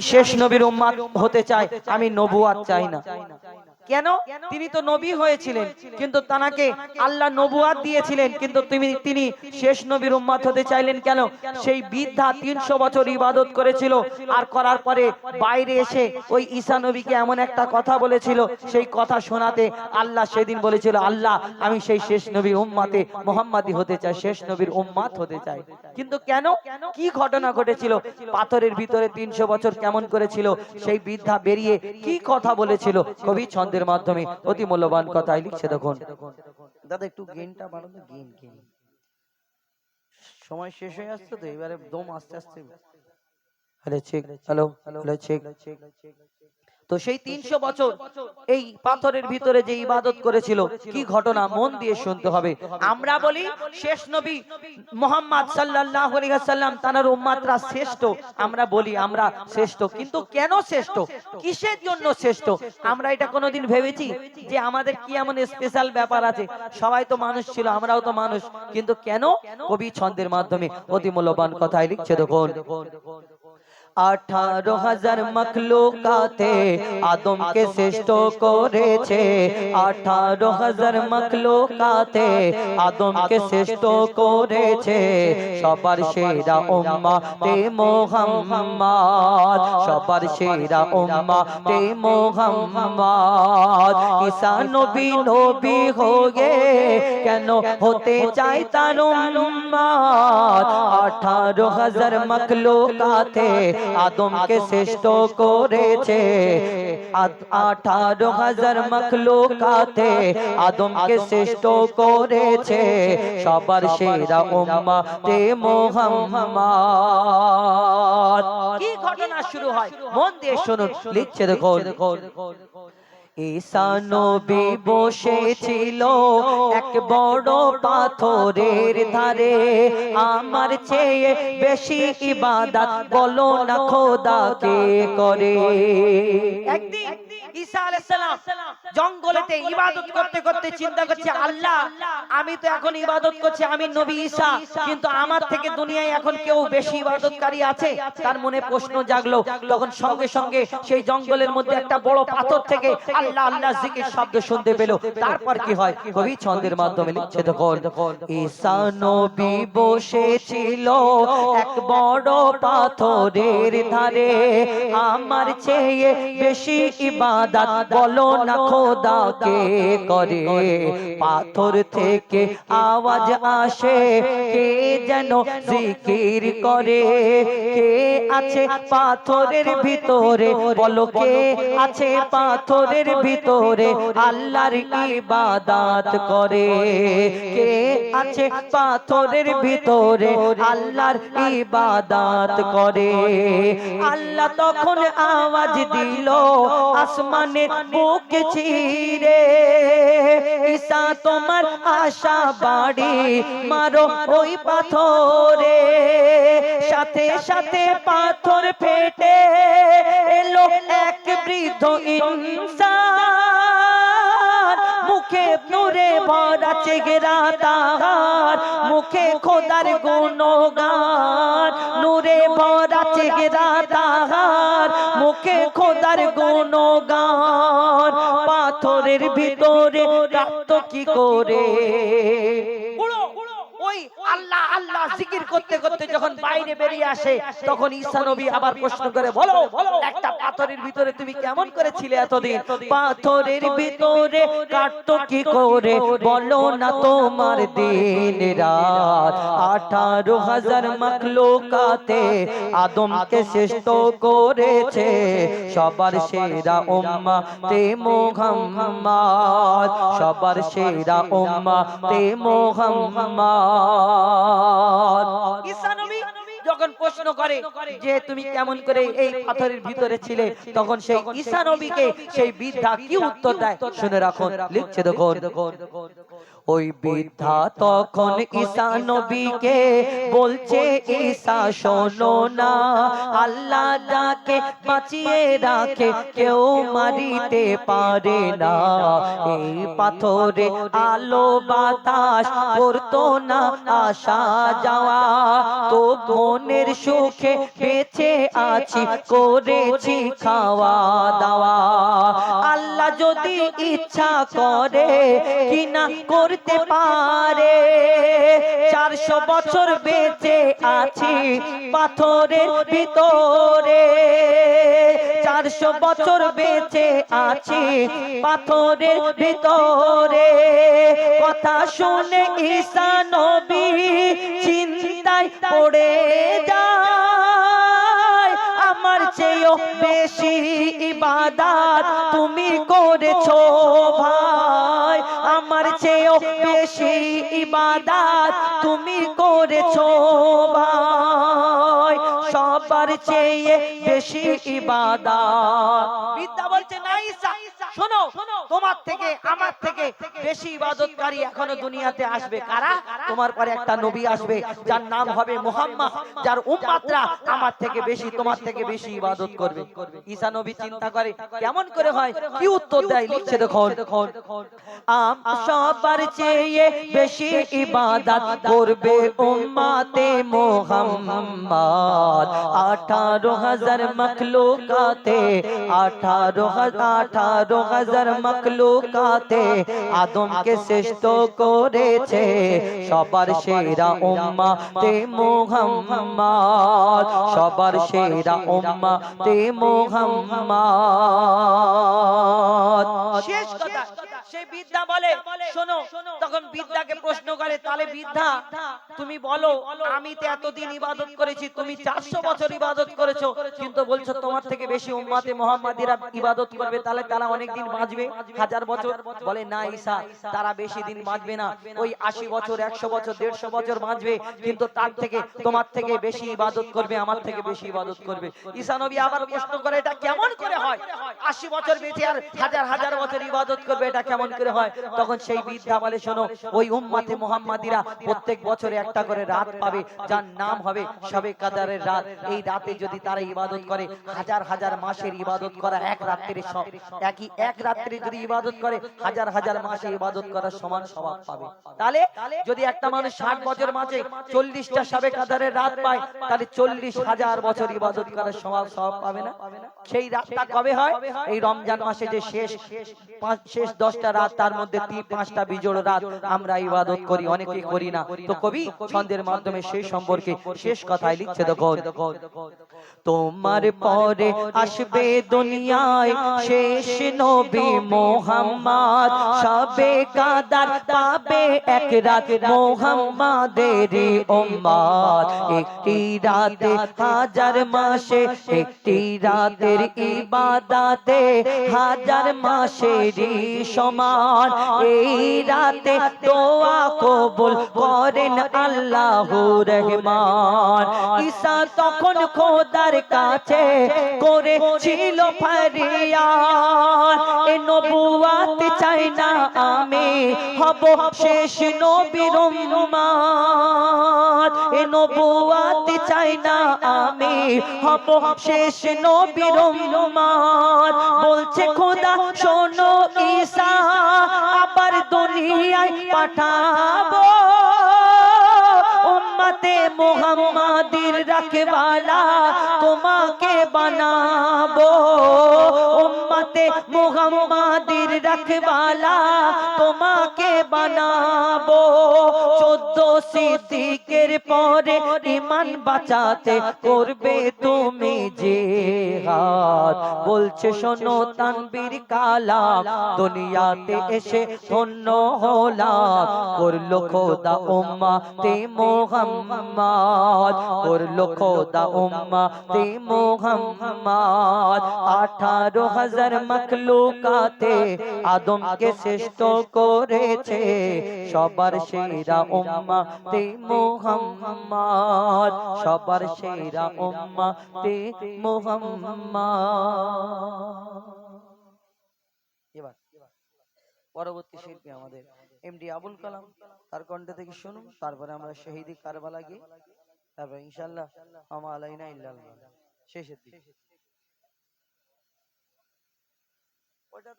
শেষ নবীর উম্মাদ হতে চাই আমি নবুয়াত চাই না। কেন? তিনি তো নবী হয়েছিলেন কিন্তু তানাকে আল্লাহ নবুয়াত দিয়েছিলেন কিন্তু তুমি তিনি শেষ নবীর উম্মাত হতে চাইলেন কেন? সেই বৃদ্ধা তিনশো বছর ইবাদত করেছিল আর করার পরে বাইরে এসে ওই ঈসা নবীকে এমন একটা কথা বলেছিল সেই কথা শোনাতে আল্লাহ সেদিন বলেছিল আল্লাহ আমি সেই শেষ নবীর উম্মাতে মোহাম্মাদি হতে চাই শেষ নবীর উম্মাত হতে চাই। কিন্তু কেন? কি ঘটনা ঘটেছিল? পাথরের ভিতরে তিনশো বছর কেমন করেছিল? সেই বৃদ্ধা বেরিয়ে কি কথা বলেছিল? কবি ছন্দের মাধ্যমে অতি মূল্যবান কথাই লিখছে দেখুন। দাদা একটু গেনটা বাড়ানো গেন গেন সময় শেষ হয়ে আসছে তো এবারে দম আস্তে আস্তে। Hello check hello hello check তো সেই তিনশো বছর এই পাথরের ভিতরে যে ইবাদত করেছিল কি ঘটনা মন দিয়ে শুনতে হবে। আমরা বলি শেষ নবী মোহাম্মদ সাল্লাল্লাহু আলাইহি ওয়াসাল্লাম তার উম্মাতরা শ্রেষ্ঠ। আমরা বলি আমরা শ্রেষ্ঠ। কিন্তু কেন শ্রেষ্ঠ? কিসের জন্য শ্রেষ্ঠ? আমরা এটা কোনোদিন ভেবেছি যে আমাদের কি এমন স্পেশাল ব্যাপার আছে? সবাই তো মানুষ ছিল আমরাও তো মানুষ। কিন্তু কেন? কবি ছন্দের মাধ্যমে অতি মূল্যবান কথাই লিখছে দেখুন। আঠারো হাজার মখলুকাতে আদমকে শ্রেষ্ঠ করেছে। আঠারো হাজার মখলুকাতে আদমকে শ্রেষ্ঠ করেছে। সবার সেরা উম্মা তে মোহাম্মদ, সবার সেরা উম্মা তে মোহাম্মদ। ঈসা নবী নবী হয়ে কেন হতে চাই তার উম্মত? আঠারো হাজার মখলুকাতে আদমকে শ্রেষ্ঠ করেছে। আঠারো হাজার মখলুকাতে আদমকে শ্রেষ্ঠ করেছে। সবার সেরা উম্মা তে মোহাম্মদ। কি ঘটনা শুরু হয়? মন দিয়ে শুনুন, লিখছে দেখো ঈসা নবী বসেছিল এক বড় পাথরের ধারে। আমার চেয়ে বেশি ইবাদত বলো না খোদা কে করে। একদিন ঈসা জঙ্গলেতে ইবাদত করতে করতে চিন্তা করছে আল্লাহ আমি তো এখন ইবাদত করছি আমি নবী ঈসা কিন্তু আমার থেকে দুনিয়ায় এখন কেউ বেশি ইবাদতকারী আছে তার মনে প্রশ্ন জাগলো তখন সঙ্গে সঙ্গে সেই জঙ্গলের মধ্যে একটা বড় পাথর থেকে আল্লাহ আল্লাহ জিকির শব্দ শুনতে পেল তারপর কি হয় কবি ছন্দের মাধ্যমে লিখছে তখন ঈসা নবী বসেছিল এক বড় পাথরের ধারে আমার চেয়ে বেশি ইবাদত বলো না খোদা কে করে। পাথর থেকে আওয়াজ আসে। কে যেন জিকির করে? কে আছে পাথরের ভিতরে? বলো কে আছে পাথরের ভিতরে? আল্লাহর ইবাদত করে। কে আছে পাথরের ভিতরে? আল্লাহর ইবাদত করে। আল্লাহ তখন আওয়াজ দিল। আসমানে বুক চিরে ঈসা তোমার আশা বাড়ি, মারো ওই পাথরে। সাথে সাথে পাথর ফেটে এলো এক বৃদ্ধ ইনসান। মুখে নূরে ভরা চেহারা তাহার, মুখে খোদার গুণগান। নূরে ভরা চেহারা তাহার, মুখে খোদার গুণগান। পাথরের ভিতরে রাত কি করে? ওই আল্লাহ আল্লাহ জিকির করতে করতে যখন বাইরে বেরিয়ে আসে তখন ঈসা নবী আবার প্রশ্ন করে বলো একটা পাথরের ভিতরে তুমি কেমন করেছিলে এতদিন? পাথরের ভিতরে কাটতো কি করে? বলো না তোমার দিন রাত। আঠারো হাজার মখলুকাতে আদমকে শ্রেষ্ঠ করেছে। সবার সেরা উম্মা তে মোহাম্মদ। সবার সেরা উম্মা তে মোহাম্মদ। ঈসা নবী যখন প্রশ্ন করে যে তুমি কেমন করে এই পাথরের ভিতরে ছিলে, তখন সেই ঈসা নবীকে সেই বৃদ্ধা কি উত্তর দেয়? শুনে রাখুন, লিখছে দেখুন। ওই বৃদ্ধা তখন ঈসা নবীকে বলছে ঈসা শোনো না, আল্লাহ যাকে বাঁচিয়ে রাখে কেউ মারিতে পারে না। এই পাথরে আলো বাতাস করতো না, আসা যাওয়া, তো মন মনের সুখে বেঁচে আছি, করেছি খাওয়া দাওয়া। আল্লাহ যদি ইচ্ছা করে কিনা করতে পারে। চারশো বছর বেঁচে আছি পাথরের ভিতরে। চারশো বছর বেঁচে আছি পাথরের ভিতরে। কথা শুনে ঈসা নবী চিন্তায় পড়ে যায়। আমার চেয়েও বেশি ইবাদত তুমি করেছ ভাই। আমার চেয়েও বেশি ইবাদত তুমি করেছ ভাই। সবার চেয়ে বেশি ইবাদত। বিদ্যা শোনো তোমার থেকে আমার থেকে বেশি ইবাদতকারী এখনও দুনিয়াতে আসবে। কারা? তোমার পরে একটা নবী আসবে যার নাম হবে মুহাম্মদ যার উম্মাতরা আমার থেকে বেশি তোমার থেকে বেশি ইবাদত করবে। ঈসা নবী চিন্তা করে কেমন করে হয়? কি উত্তর দেয়? লিখছে দেখুন আম সবার চেয়ে বেশি ইবাদত করবে উম্মাতে মুহাম্মদ। আঠারো হাজার মখলুকাতে আঠারো হাজার আঠারো হাজার মখলুকাতে আদমকে শ্রেষ্ঠ করেছে। সবার সেরা উম্মা তে মুহাম্মদ, সবার সেরা উম্মা তে মুহাম্মদ। শেষ কথা। বিদ্যা বলে, শোনো, তখন বিদ্যাকে প্রশ্ন করে তাহলে বিদ্যা, তুমি বলো, আমি তো এতদিন ইবাদত করেছি, তুমি চারশো বছর ইবাদত করেছ, কিন্তু বলছো তোমার থেকে বেশি উম্মাতে মোহাম্মদীরা ইবাদত করবে, তাহলে তারা অনেক দিন বাঁচবে, হাজার বছর? বলে, না ঈসা, তারা বেশি দিন বাঁচবে না, ওই আশি বছর, একশো বছর, দেড়শো বছর বাঁচবে, কিন্তু তার থেকে, তোমার থেকে বেশি ইবাদত করবে, আমার থেকে বেশি ইবাদত করবে। ঈসা নবী আবার প্রশ্ন করে, এটা কেমন করে হয়? আশি বছর বেঁচে আর হাজার হাজার বছর ইবাদত করবে, এটা কেমন করে হয়, তখন সেই বিদ্যা বলে শোনো, ওই উম্মাতে মোহাম্মদীরা প্রত্যেক বছরে একটা করে রাত পাবে, যার নাম হবে সবে কাদারের রাত। এই রাতে যদি তারা ইবাদত করে, হাজার হাজার মাসের ইবাদত করা এক রাত্রির একই এক রাত্রে যদি ইবাদত করে, হাজার হাজার মাসে ইবাদত করার সমান স্বভাব পাবে। তাহলে যদি একটা মানুষ ষাট বছর মাঝে চল্লিশটা সবে কাদারের রাত পায়, তাহলে চল্লিশ হাজার বছর ইবাদত করার স্বভাব স্বভাব পাবে না? সেই রাতটা কবে হয়? এই রমজান মাসে যে শেষ শেষ দশটা রাত তার মধ্যে তিন, পাঁচটা বিজোড় রাত আমরা ইবাদত করি, অনেকে করি না। তো কবি, ছন্দের মাধ্যমে সেই সম্পর্কে শেষ কথায় লিখছে দেখো তোমার পরে আসবে দুনিয়ায় শেষ নবী মোহাম্মদ, সবে কাদার পাবে এক রাত মোহাম্মদের উম্মত। একটি রাতে হাজার মাসে, একটি রাতের ইবাদাতে হাজার মাসেরই সমান। এই রাতে দোয়া কবুল করেন আল্লাহ রহমান। ঈসা তখন খোদার কাছে করেছিল ফারিয়াদ। এ নবুয়াত চাই না আমি হব শেষ নবীর উম্মত। এ নবুয়াত চাই না আমি, হব শেষ নবীর উম্মত। বলছে খোদা, শোনো ঈসা, আবার দুনিয়ায় পাঠাবো। উম্মতে মোহাম্মদির রাখবালা তোমাকে বানাবো। উম্মতে মোহাম্মদির রাখবালা তোমাকে বানাবো। চোদ্দ সিদ্দিকের পরে ইমান বাঁচাতে করবে তুমি যে হাত বলছে, শোনো তানবীর কালাম, দুনিয়াতে এসে ধন্য হলাম। করল খোদা উম্মা তে মোহাম্মদ, করল খোদা উম্মা তে মোহাম্মদ। আঠারো হাজার মখলুকাতে আদমকে শ্রেষ্ঠ করেছে। সবার সেরা উম্মা তে মোহাম্মদ। সবার সেরা উম্মা তে মোহাম্মদ। এবার পরবর্তী শিল্পী আমাদের এমডি আবুল কালাম। তার কণ্ঠ থেকে শুনুন তারপরে আমরা শহীদি কারবালা গিয়ে তারপরে ইনশাল্লাহ আমা আলাইনা ইল্লাল্লাহ। শেষের দিকে। ওটা তো